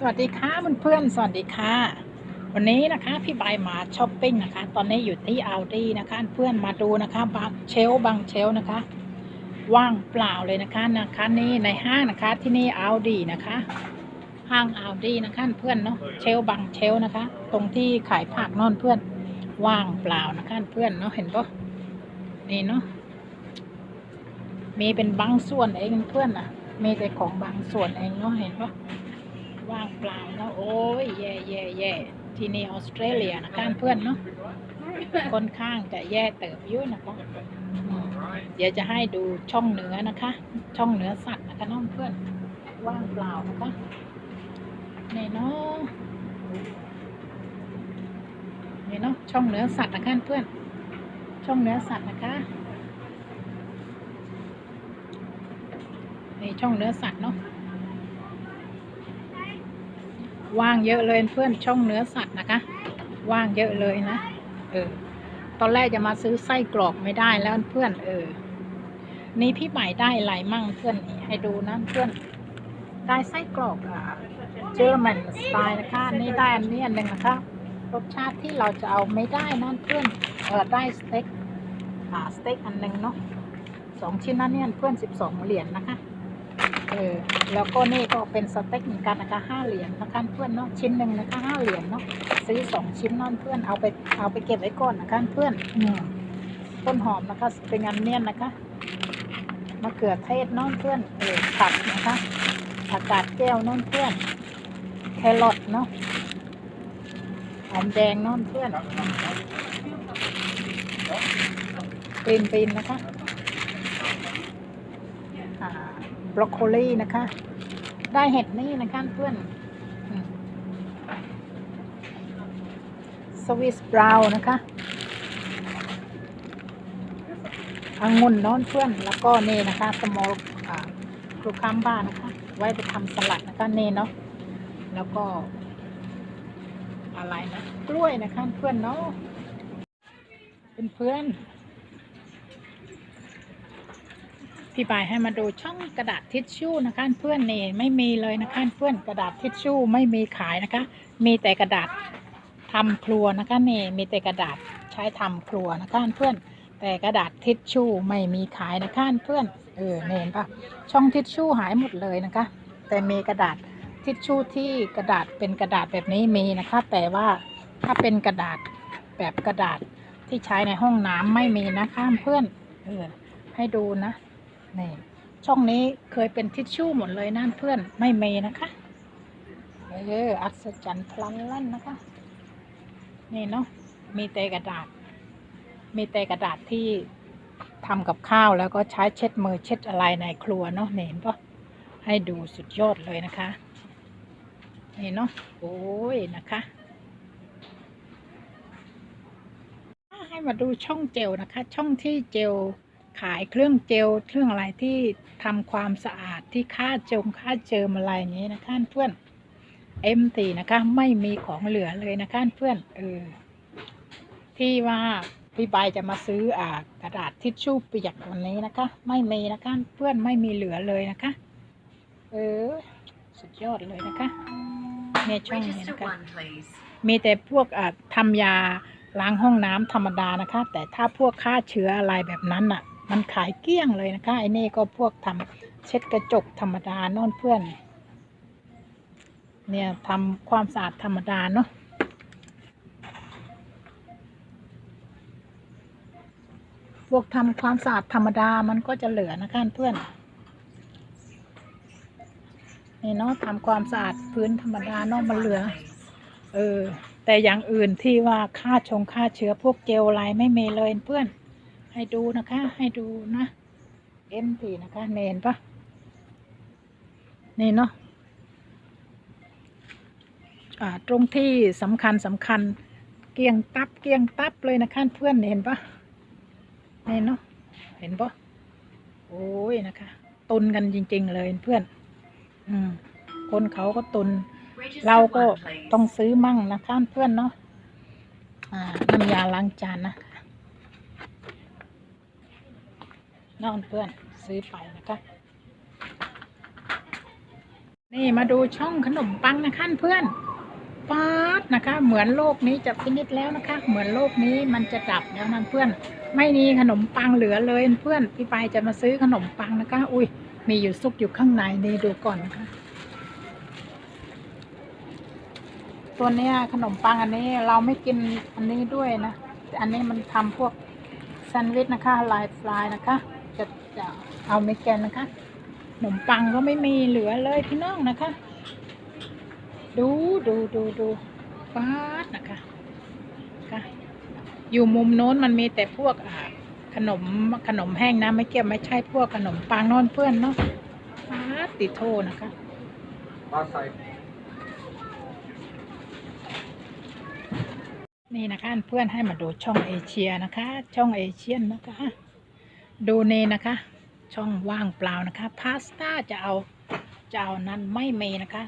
สวัสดีค่ะเพื่อนๆสวัสดีค่ะ วันนี้นะคะพี่ใบายมาช้อปปิ้งนะคะ ตอนนี้อยู่ที่อัลดีนะคะเพื่อนมาดูนะคะบางเชล์บางเชล์นะคะ ว่างเปล่าเลยนะคะนะคะนี่ในห้างนะคะที่นี่อัลดีนะคะ ห้างอัลดีนะคะเพื่อนเนาะเชล์บางเชล์นะคะ ตรงที่ขายผักนอนเพื่อนว่างเปล่านะคะเพื่อนเนาะเห็นปะนี่เนาะมีเป็นบางส่วนเองเพื่อนอะมีแต่ของบางส่วนเองเนาะเห็นปะ ว่างเปล่านะโอ้ยแย่แย่แย่ที่นี่ออสเตรเลียนะคะเพื่อนเนาะค่อนข้างจะแย่เติบอยุ่นะคะอืมเดี๋ยวจะให้ดูช่องเหนือนะคะ ช่องเหนือสัตว์นะคะน้องเพื่อนว่างเปล่านะคะนี่เนาะนี่เนาะช่องเหนือสัตว์นะคะเพื่อน ช่องเหนือสัตว์นะคะนี่ช่องเหนือสัตว์เนาะ ว่างเยอะเลยเพื่อนช่องเนื้อสัตว์นะคะ ว่างเยอะเลยนะ เออ ตอนแรกจะมาซื้อไส้กรอกไม่ได้แล้วเพื่อน เออ นี่พี่ใหม่ได้อะไรมั่งเพื่อนให้ดูนะเพื่อน ได้ไส้กรอกอะเจอร์มันสไตล์นะคะ นี่ได้อันนี้อันหนึ่งนะคะรสชาติที่เราจะเอาไม่ได้นั่นเพื่อน เออได้สเต็กอ่าสเต็กอันหนึ่งเนาะสองชิ้นนั้นเนี่ยเพื่อนสิบสองเหรียญนะคะ ออแล้วก็นี่ก็เป็นสเต็กเหมือนกันนะคะห้าเหรียญนะคะเพื่อนเนาะชิ้นหนึ่งนะคะห้าเหรียญเนาะซื้อสองชิ้นนั่นเพื่อนเอาไปเอาไปเก็บไว้ก่อนนะคะเพื่อนอืมต้นหอมนะคะเป็นอันเนียนนะคะมะเขือเทศน้องเพื่อนเออผักนะคะผักกาดแก้วน้องเพื่อน แครอทเนาะหอมแดงน้องเพื่อนปีนปีนๆนะคะ อ่า บรอกโคลีนะคะ ได้เห็ดนี่นะคะเพื่อนสวิสบราวน์นะคะองุ่นน้อนเพื่อนแล้วก็นี่นะคะสมอลครูคัมบ้านะคะ ไว้ไปทำสลัดนะคะเนเนาะแล้วก็ อะไรนะ กล้วยนะคะเพื่อนเนาะเป็นเพื่อน พี่ปายให้มาดูช่องกระดาษทิชชู่นะคะเพื่อนนี่ไม่มีเลยนะคะเพื่อนกระดาษทิชชู่ไม่มีขายนะคะ มีแต่กระดาษทำครัวนะคะนี่มีแต่กระดาษใช้ทำครัวนะคะเพื่อนแต่กระดาษทิชชู่ไม่มีขายนะคะเพื่อนเออเห็นปะช่องทิชชู่หายหมดเลยนะคะ แต่มีกระดาษทิชชู่ที่กระดาษเป็นกระดาษแบบนี้มีนะคะ แต่ว่าถ้าเป็นกระดาษแบบกระดาษที่ใช้ในห้องน้ำไม่มีนะคะเพื่อนเออให้ดูนะ นี่ช่องนี้เคยเป็นทิชชู่หมดเลยนั่นเพื่อนไม่มีนะคะเอออัศจรรย์พลันลั่นนะคะ นี่เนาะมีแต่กระดาษ มีแต่กระดาษที่ทำกับข้าวแล้วก็ใช้เช็ดมือเช็ดอะไรในครัวเนาะนี่เห็นปะให้ดูสุดยอดเลยนะคะ นี่เนาะโอ้ยนะคะให้มาดูช่องเจลนะคะ ช่องที่เจล ขายเครื่องเจลเครื่องอะไรที่ทำความสะอาดที่ฆ่าจงฆ่าเจิมอะไรอย่างนี้นะคะเพื่อนเอ็มตีนะคะไม่มีของเหลือเลยนะคะเพื่อนเออที่ว่าพี่ใบจะมาซื้ออ่ากระดาษทิชชู่เปียกวันนี้นะคะ ไม่มีนะคะเพื่อนไม่มีเหลือเลยนะคะ เออ สุดยอดเลยนะคะเนี่ยช่องนี้นะคะมีแต่พวกอะทำยาล้างห้องน้ำธรรมดานะคะ แต่ถ้าพวกฆ่าเชื้ออะไรแบบนั้นอะ มันขายเกลี้ยงเลยนะคะไอ้นี่ก็พวกทำเช็ดกระจกธรรมดาโน่นเพื่อน เนี่ยทำความสะอาดธรรมดาเนาะพวกทำความสะอาดธรรมดามันก็จะเหลือนะคะเพื่อนนี่เนาะทำความสะอาดพื้นธรรมดาเนาะมันเหลือ เออ แต่อย่างอื่นที่ว่าฆ่าชงฆ่าเชื้อพวกเจลอะไรไม่มีเลยเพื่อน ให้ดูนะคะ ให้ดูนะเอ็มทีนะคะเนนปะนี่เนาะตรงที่สำคัญสำคัญเกียงตับเกียงตับเลยนะคะเพื่อนเห็นปะเนี่เนาะเห็นปะโอ้ยนะคะตุนกันจริง ๆ เลยเพื่อน อืมคนเขาก็ตุน เราก็ต้องซื้อมั่งนะคะเพื่อนเนาะอ่าน้ำยาล้างจานนะคะ น้องเพื่อนซื้อไปนะคะ นี่มาดูช่องขนมปังนะคะเพื่อนป๊าดนะคะ เหมือนโลกนี้จะฟินิชแล้วนะคะ เหมือนโลกนี้มันจะดับแล้วนะเพื่อน ไม่มีขนมปังเหลือเลยเพื่อนพี่ปายจะมาซื้อขนมปังนะคะ อุ้ยมีอยู่ซุกอยู่ข้างในนี่ดูก่อนนะคะตัวเนี้ยขนมปังอันนี้เราไม่กินอันนี้ด้วยนะ อันนี้มันทำพวกแซนด์วิชนะคะลายฟลายนะคะ จะจะเอาไม่แกนนะคะขนมปังก็ไม่มีเหลือเลยพี่น้องนะคะ ดูดูดูดูฟาดนะคะค่ะอยู่มุมโน้นมันมีแต่พวกอ่าขนมขนมแห้งนะไม่เกี่ยวไม่ใช่พวกขนมปังโนอนเพื่อนเนาะฟาดติดโทนะคะ Last side. นี่นะคะเพื่อนให้มาดูช่องเอเชียนะคะ ช่องเอเชียนนะคะ ดูเนนะคะ ช่องว่างเปล่านะคะพาสต้าจะเอาจะเอานั้นไม่เมนะคะ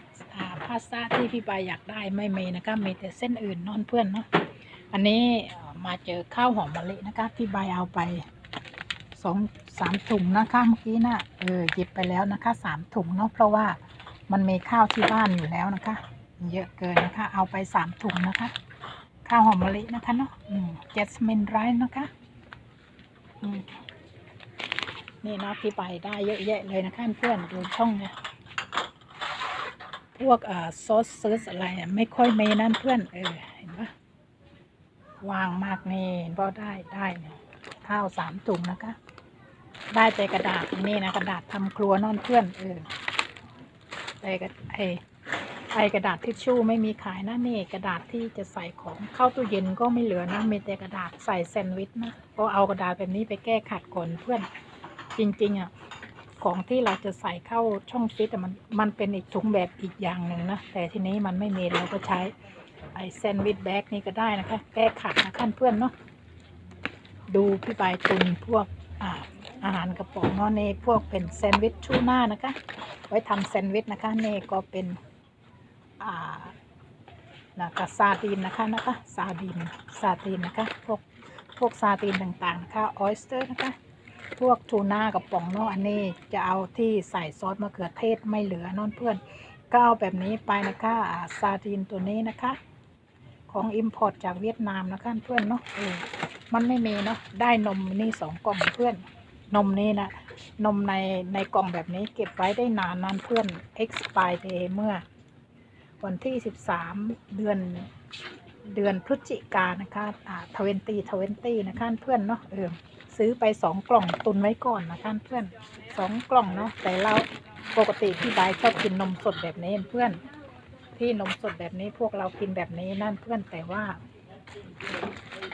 พาสต้าที่พี่ปายอยากได้ไม่เมนะคะมีแต่เส้นอื่นนอนเพื่อนเนาะอันนี้มาเจอข้าวหอมมะลินะคะพี่ใบเอาไปสองสามถุงนะคะเมื่อกี้นะเออหยิบไปแล้วนะคะสามถุงเนาะเพราะว่ามันมีข้าวที่บ้านอยู่แล้วนะคะ เยอะเกินนะคะ เอาไปสามถุงนะคะ ข้าวหอมมะลินะคะเนาะเจสมินไรซ์นะคะ อืม นี่นะพี่ไปได้เยอะแยะเลยนะคะเพื่อนดูช่องเนี่ยพวกอ่อซอสเซิร์สอะไรไม่ค่อยมีนั่นเพื่อนเออเห็นปะวางมากนี่เห็นพอได้ได้เนี่ยข้าวสามถุงนะคะ ได้แต่กระดาษนี่นะกระดาษทำครัวนอนเพื่อนเออแต่กระไอไอกระดาษทิชชู่ไม่มีขายนะนี่กระดาษที่จะใส่ของเข้าตู้เย็นก็ไม่เหลือนะมีแต่กระดาษใส่แซนด์วิชนะก็เอากระดาษแบบนี้ไปแก้ขัดก่อนเพื่อน จริงๆอะของที่เราจะใส่เข้าช่องฟิตอะมันมันเป็นอีกถุงแบบอีกอย่างหนึ่งนะ แต่ทีนี้มันไม่มีเราก็ใช้ไอแซนด์วิชแบ็กนี่ก็ได้นะคะแก้ขัดนะขั้นเพื่อนเนาะดูพี่ปายตุนพวกอ่าอาหารกระป๋องเนาะนี่พวกเป็นแซนด์วิชชูน่านะคะ ไว้ทำแซนด์วิชนะคะเน่ก็เป็นอ่านะคะซาดีนนะคะนะคะซาดีนซาดีนนะคะพวกพวกซาดีนต่างๆนะคะออสเตอร์นะคะ พวกทูน่ากับป่องเนอะอันนี้จะเอาที่ใส่ซอสมะเขือเทศไม่เหลือนอนเพื่อนก็เอาแบบนี้ไปนะคะซาดีนตัวนี้นะคะ ของอิมพอร์ตจากเวียดนามนะคะเพื่อนเนาะเออมันไม่มีเนาะได้นมนี่สองกล่องเพื่อน นมนี่นะนมในในกล่องแบบนี้เก็บไว้ได้นานนานเพื่อน expire day เมื่อ วันที่ 13 เดือนเดือนพฤศจิกายนนะคะอ่าทเวนตี้ทเวนตี้นะคะเพื่อนเนาะเออ ซื้อไปสองกล่องตุนไว้ก่อนนะคะเพื่อนสองกล่องเนาะแต่เราปกติพี่บายชอบกินนมสดแบบนี้เพื่อนที่นมสดแบบนี้พวกเรากินแบบนี้นั่นเพื่อนแต่ว่า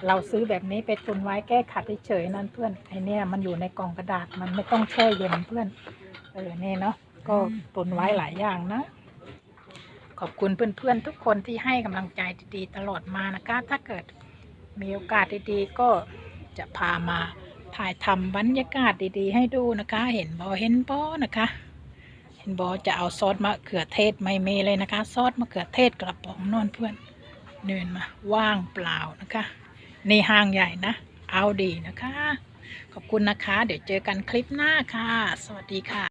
เราซื้อแบบนี้ไปตุนไว้แก้ขัดเฉยนั่นเพื่อนไอเนี่ยมันอยู่ในกล่องกระดาษมันไม่ต้องแช่เย็นเพื่อนเออนี่เนาะก็ตุนไว้หลายอย่างนะขอบคุณเพื่อนๆทุกคนที่ให้กำลังใจดีๆ ตลอดมานะคะ ถ้าเกิดมีโอกาสดีๆ ก็จะพามา ถ่ายทำบรรยากาศดีๆ ให้ดูนะคะ เห็นบอเห็นบอนะคะ เห็นบอจะเอาซอสมะเขือเทศไม่เมเลยนะคะ ซอสมะเขือเทศกระป๋องนอนเพื่อนเนินมาว่างเปล่านะคะ ในห้างใหญ่นะ เอาดีนะคะ ขอบคุณนะคะ เดี๋ยวเจอกันคลิปหน้าค่ะ สวัสดีค่ะ